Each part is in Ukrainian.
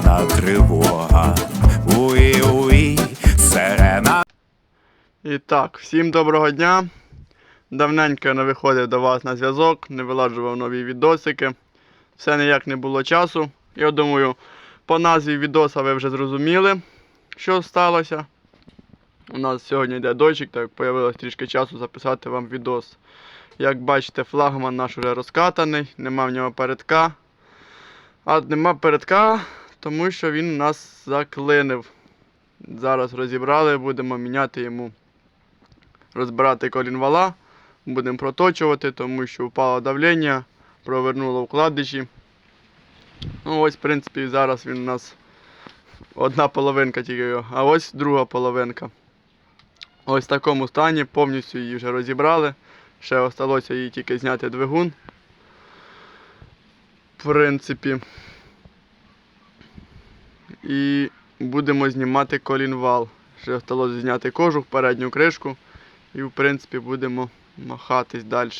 сирена тривога. Уї, уї, сирена. І так, всім доброго дня. Давненько я не виходив до вас на зв'язок, не вилажував нові відосики. Все ніяк не було часу. Я думаю, по назві відоса ви вже зрозуміли, що сталося. У нас сьогодні йде дощик, так з'явилось трішки часу записати вам відос. Як бачите, флагман наш уже розкатаний, нема в нього передка. А нема передка, тому що він нас заклинив. Зараз розібрали, будемо міняти йому, розбирати колінвала, будемо проточувати, тому що впало давлення, провернуло вкладиші. Ну ось, в принципі, зараз він у нас одна половинка тільки його, а ось друга половинка. Ось в такому стані, повністю її вже розібрали. Ще осталося їй тільки зняти двигун. В принципі. І будемо знімати колінвал. Ще осталося зняти кожух, передню кришку. І в принципі будемо махатись далі.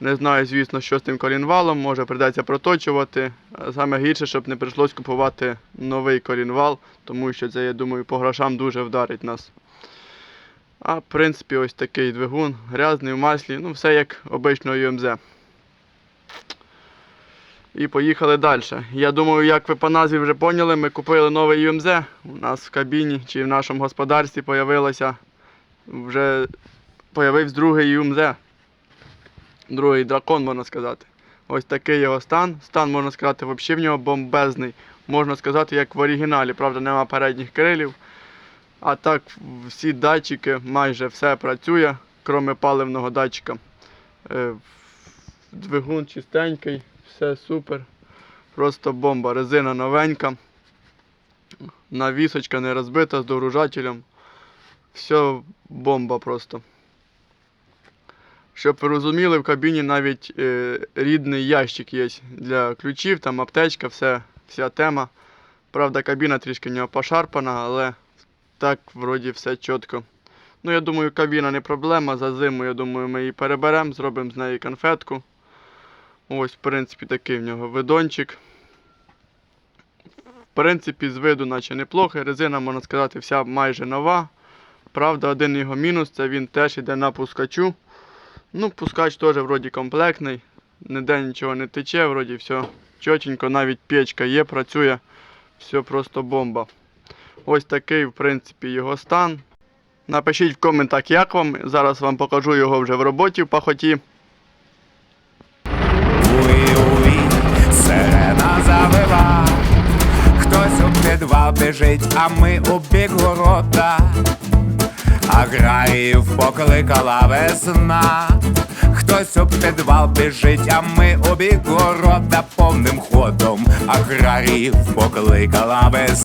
Не знаю, звісно, що з тим колінвалом, може придеться проточувати. Саме гірше, щоб не прийшлось купувати новий колінвал, тому що це, я думаю, по грошам дуже вдарить нас. А в принципі, ось такий двигун, грязний в маслі, ну все як обичного UMZ. І поїхали далі. Я думаю, як ви по назві вже поняли, ми купили новий UMZ. У нас в кабіні чи в нашому господарстві появилося вже появився другий UMZ. Другий дракон, можна сказати. Ось такий його стан. Стан, можна сказати, взагалі в нього бомбезний. Можна сказати, як в оригіналі. Правда, нема передніх крилів. А так, всі датчики, майже все працює, крім паливного датчика. Е, Двигун чистенький, все супер. Просто бомба. Резина новенька. Навісочка не розбита з догружателем. Все бомба просто. Щоб ви розуміли, в кабіні навіть е, рідний ящик є для ключів, там аптечка, все, вся тема. Правда, кабіна трішки в нього пошарпана, але так вроді все чітко. Ну, я думаю, кабіна не проблема. За зиму, я думаю, ми її переберемо, зробимо з неї конфетку. Ось, в принципі, такий в нього видончик. В принципі, з виду наче неплохо. Резина, можна сказати, вся майже нова. Правда, один його мінус це він теж йде на пускачу. Ну, пускач теж вроді комплектний. Ніде нічого не тече, вроді все чотенько, навіть печка є, працює. Все просто бомба. Ось такий, в принципі, його стан. Напишіть в коментах, як вам. Зараз вам покажу його вже в роботі в пахоті. Біжить, а ми у бік города. Аграїв покликала весна, хтось у підвал біжить, а ми у бік ворота повним ходом. Аграріїв покликала весна.